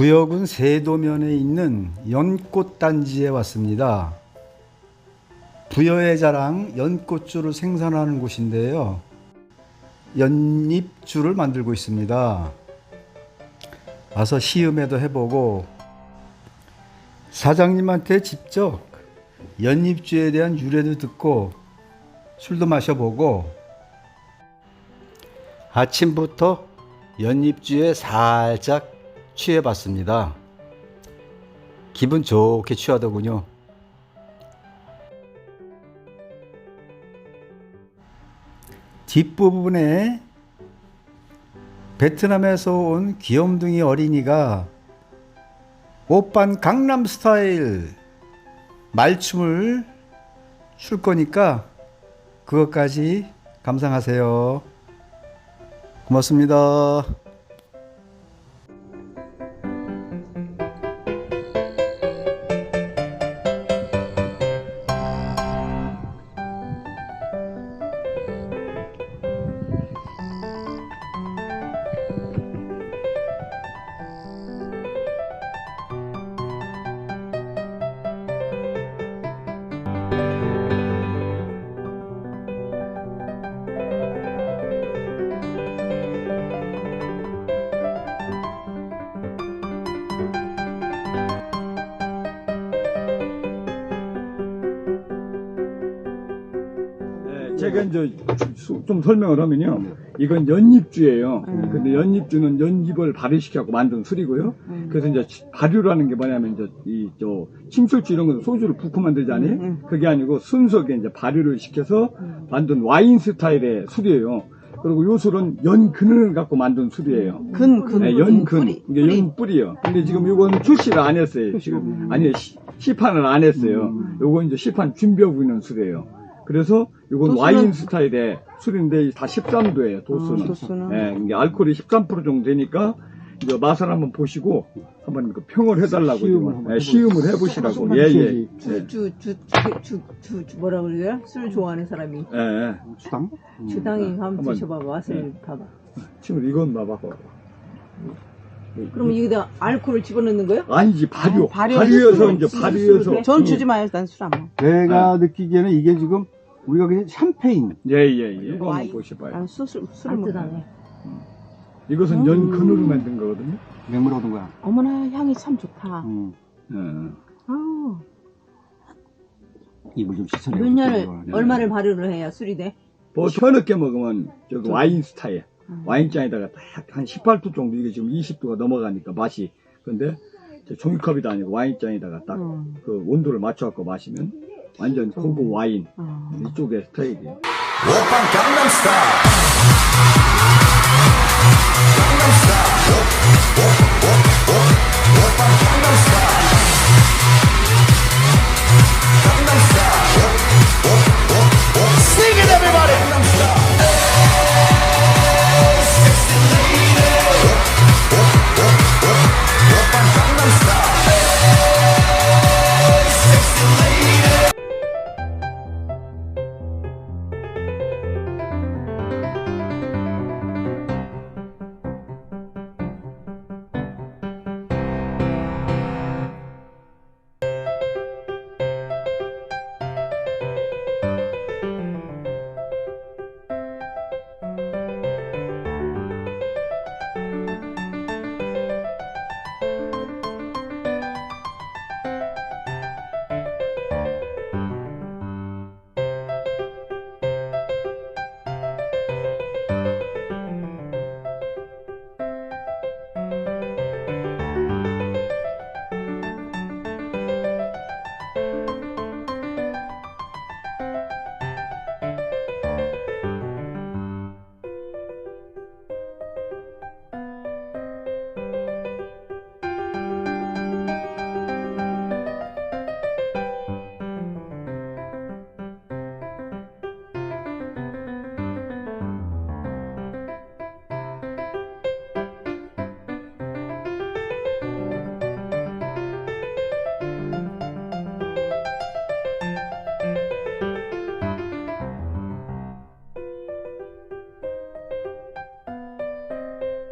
부여군 세도면에 있는 연꽃 단지에 왔습니다. 부여의 자랑 연꽃주를 생산하는 곳인데요. 연잎주를 만들고 있습니다. 와서 시음회도 해보고 사장님한테 직접 연잎주에 대한 유래도 듣고 술도 마셔보고 아침부터 연잎주에 살짝 취해봤습니다. 기분 좋게 취하더군요. 뒷부분에 베트남에서 온 귀염둥이 어린이가 오빤 강남 스타일 말춤을 출 거니까 그것까지 감상하세요. 고맙습니다. 제가 이제 수- 좀 설명을 하면요. 이건 연잎주예요. 근데 연잎주는 연잎을 발효시켜갖고 만든 술이고요. 그래서 이제 치- 발효라는 게 뭐냐면 이제 이 저 침술주 이런 거 소주를 붓고 만들잖아요. 그게 아니고 순수하게 이제 발효를 시켜서 만든 와인 스타일의 술이에요. 그리고 요 술은 연근을 갖고 만든 술이에요. 근, 근, 네, 근, 연근. 뿌리, 이게 뿌리. 연뿌리요. 근데 지금 요거는 출시를 안 했어요. 지금. 아니, 시, 시판을 안 했어요. 요거 이제 시판 준비하고 있는 술이에요. 그래서 요건 도수는- 와인 스타일의 술인데 다 13도예요, 도수는. 아, 도수는. 예, 이게 알코올이 13% 정도 되니까 이제 맛을 한번 보시고 한번 그 평을 해달라고 시음을 지금. 한번 예, 시음을 해보시라고. 예, 예. 주, 주, 주, 주, 주, 주, 뭐라 그래요? 술 좋아하는 사람이. 예, 예. 수당? 주당이 한번 한번- 드셔봐봐. 맛을 네. 봐봐. 지금 이건 봐봐. 그럼 여기다 알코올을 집어넣는 거예요? 아니지, 발효. 아, 발효. 발효해서 이제 발효해서. 그래? 전 음. 주지 마요. 난 술 안 먹어. 내가 느끼기에는 이게 지금 우리가 그냥 샴페인. 예, 예, 예. 이거 한번 와인. 보셔봐요. 난 술, 술, 술을 먹어. 따뜻하네. 이것은 음. 연근으로 만든 거거든요. 맹물 얻은 거야. 어머나, 향이 참 좋다. 음. 예. 아, 입을 좀 씻어내. 몇 년을, 네. 얼마를 발효를 해야 술이 돼? 뭐 저녁에 먹으면 저기 와인 스타일 음. 와인잔에다가 딱 한 18도 정도 이게 지금 20도가 넘어가니까 맛이 근데 저 종이컵이 아니고 와인잔에다가 딱 그 음. 온도를 맞춰갖고 마시면 완전 고급 와인 아. 이쪽의 스타일이에요. 오빤 강남스타일 오빤 강남스타일